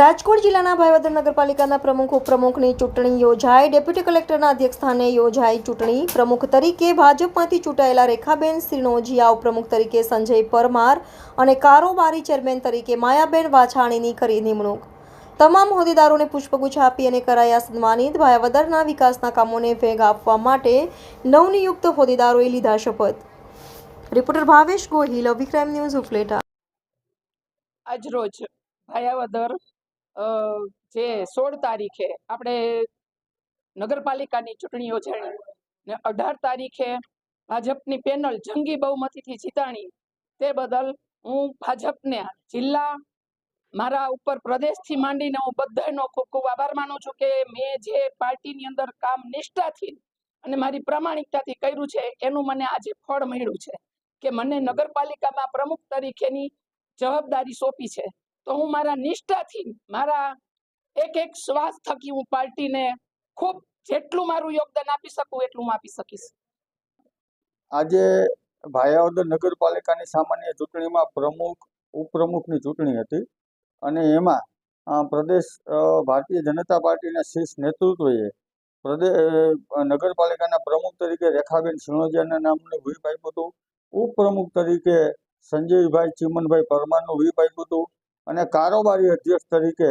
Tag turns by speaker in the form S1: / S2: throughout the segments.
S1: રાજકોટ જિલ્લાના ભાવદર નગરપાલિકાના પ્રમુખ, ઉપપ્રમુખની ચૂંટણી યોજાઈ. ડેપ્યુટી કલેક્ટરના અધ્યક્ષસ્થાને યોજાઈ ચૂંટણી. પ્રમુખ તરીકે ભાજપમાંથી ચૂંટાયેલા રેખાબેન શ્રીનોજીયા ઉપપ્રમુખ તરીકે સંજય પરમાર અને કારોબારી ચેરમેન તરીકે માયાબેન વાછાણીની કરી નિમણૂક. તમામ હોદ્દેદારોને પુષ્પગુચ્છ આપી અને કરાયા સન્માનિત. ભાયાવદરના વિકાસના કામોને વેગ આપવા માટે નવનિયુક્ત હોદ્દેદારોએ લીધા શપથ. રિપોર્ટર ભાવેશ ગોહિલ અભિક્રાઇમ ન્યૂઝ ઉપલેટા.
S2: આજરોજ ભાયાવદર જે સોળ તારીખે આપણે નગરપાલિકાની ચૂંટણી યોજાણી ને અઢાર તારીખે ભાજપની પેનલ જંગી બહુમતીથી જીતાણી, તે બદલ હું ભાજપને જિલ્લા મારા ઉપર પ્રદેશથી માંડીને હું બધાનો ખૂબ ખૂબ આભાર માનું છું કે મેં જે પાર્ટીની અંદર કામ નિષ્ઠાથી અને મારી પ્રામાણિકતાથી કર્યું છે, એનું મને આજે ફળ મળ્યું છે કે મને નગરપાલિકામાં પ્રમુખ તરીકેની જવાબદારી સોંપી છે. તો હું મારા નિષ્ઠાથી, મારા એક એક શ્વાસ થકી હું પાર્ટીને ખૂબ જેટલું મારું યોગદાન આપી શકું એટલું હું આપી શકીશ.
S3: આજે ભાયાવદર નગરપાલિકાની સામાન્ય ચૂંટણીમાં પ્રમુખ, ઉપપ્રમુખની ચૂંટણી હતી અને એમાં પ્રદેશ ભારતીય જનતા પાર્ટીના શીર્ષ નેતૃત્વએ પ્રદેશ નગરપાલિકાના પ્રમુખ તરીકે રેખાબેન સિણોજિયાના નામનું વ્હીપ આપ્યું હતું. ઉપપ્રમુખ તરીકે સંજયભાઈ ચીમનભાઈ પરમારનું વીપ આપ્યું હતું અને કારોબારી અધ્યક્ષ તરીકે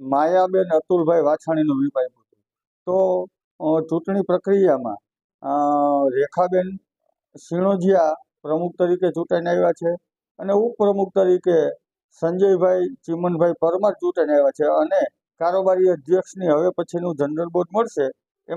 S3: માયાબેન અતુલભાઈ વાછાણીનું વીપ આપ્યું હતું. તો ચૂંટણી પ્રક્રિયામાં રેખાબેન સિણોજિયા પ્રમુખ તરીકે ચૂંટાઈને આવ્યા છે અને ઉપપ્રમુખ તરીકે સંજયભાઈ ચીમનભાઈ પરમાર ચૂંટાઈને આવ્યા છે અને કારોબારી અધ્યક્ષની હવે પછીનું જનરલ બોર્ડ મળશે